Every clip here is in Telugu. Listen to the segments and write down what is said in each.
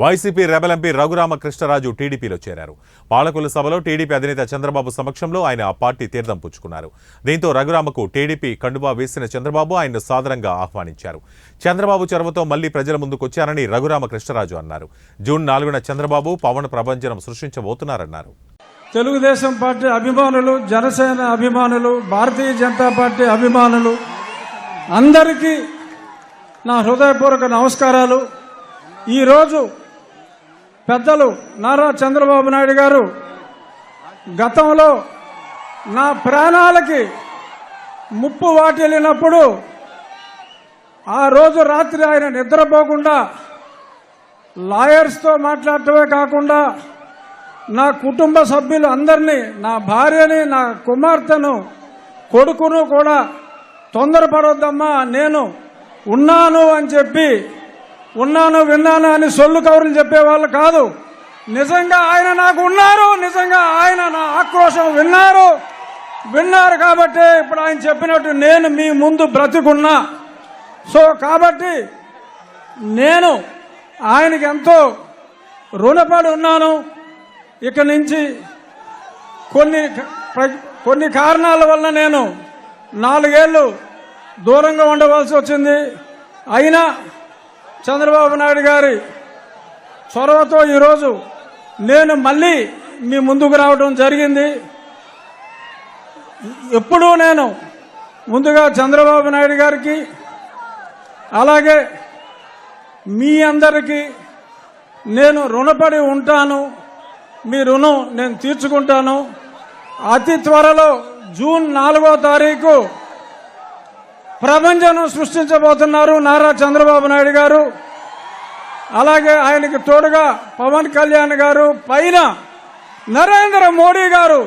వైసీపీ రెబల్ ఎంపీ రఘురామకృష్ణరాజు టీడీపీలో చేరారు. పాలకుల సభలో టీడీపీ అధినేత చంద్రబాబు సమక్షంలో ఆయన ఆ పార్టీ తీర్థం పుచ్చుకున్నారు. దీంతో రఘురామకు టీడీపీ కండువా వేసిన చంద్రబాబు ఆయన్ను సాదరంగా ఆహ్వానించారు. చంద్రబాబు చొరవతో మళ్ళీ ప్రజల ముందుకొచ్చారని రఘురామకృష్ణరాజు అన్నారు. జూన్ నాలుగున చంద్రబాబు పవన్ ప్రభంజనం సృష్టించబోతున్నారన్నారు. తెలుగుదేశం పార్టీ అభిమానులు జనసేన అభిమానులు భారతీయ జనతా పార్టీ అభిమానులు అందరికీ నా హృదయపూర్వక నమస్కారాలు. ఈరోజు పెద్దలు నారా చంద్రబాబు నాయుడు గారు గతంలో నా ప్రాణాలకి ముప్పు వాటిల్లినప్పుడు ఆ రోజు రాత్రి ఆయన నిద్రపోకుండా లాయర్స్తో మాట్లాడటమే కాకుండా నా కుటుంబ సభ్యులు అందరినీ నా భార్యని నా కుమార్తెను కొడుకును కూడా తొందరపడొద్దమ్మా నేను ఉన్నాను అని చెప్పి ఉన్నాను విన్నాను అని సొల్లు కౌరులు చెప్పేవాళ్ళు కాదు. నిజంగా ఆయన నాకు ఉన్నారు నిజంగా ఆయన నా ఆక్రోశం విన్నారు. విన్నారు కాబట్టి ఇప్పుడు ఆయన చెప్పినట్టు నేను మీ ముందు బ్రతికున్నా. సో కాబట్టి నేను ఆయనకి ఎంతో రుణపడి ఉన్నాను. ఇక నుంచి కొన్ని ప్ర- కొన్ని కారణాల వల్ల నేను నాలుగేళ్ళు దూరంగా ఉండవలసి వచ్చింది. అయినా చంద్రబాబు నాయుడు గారి చొరవతో ఈరోజు నేను మళ్ళీ మీ ముందుకు రావడం జరిగింది. ఎప్పుడూ నేను ముందుగా చంద్రబాబు నాయుడు గారికి అలాగే మీ అందరికీ నేను రుణపడి ఉంటాను. మీ రుణం నేను తీర్చుకుంటాను. అతి త్వరలో జూన్ నాలుగో తారీఖు ప్రపంచం సృష్టించబోతున్నారు నారా చంద్రబాబు నాయుడు గారు. అలాగే ఆయనకి తోడుగా పవన్ కళ్యాణ్ గారు పైన నరేంద్ర మోడీ గారు.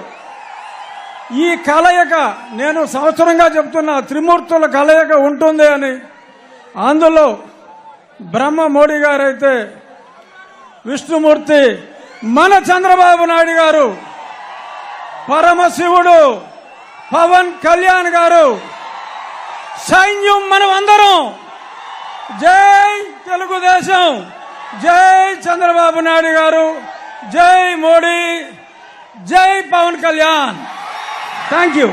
ఈ కలయిక నేను సంవత్సరంగా చెప్తున్న త్రిమూర్తుల కలయిక ఉంటుంది అని. అందులో బ్రహ్మ మోడీ గారైతే విష్ణుమూర్తి మన చంద్రబాబు నాయుడు గారు పరమశివుడు పవన్ కళ్యాణ్ గారు. సైన్యం మనం అందరం జై తెలుగుదేశం. జై చంద్రబాబు నాయుడు గారు. జై మోడీ. జై పవన్ కళ్యాణ్. Thank you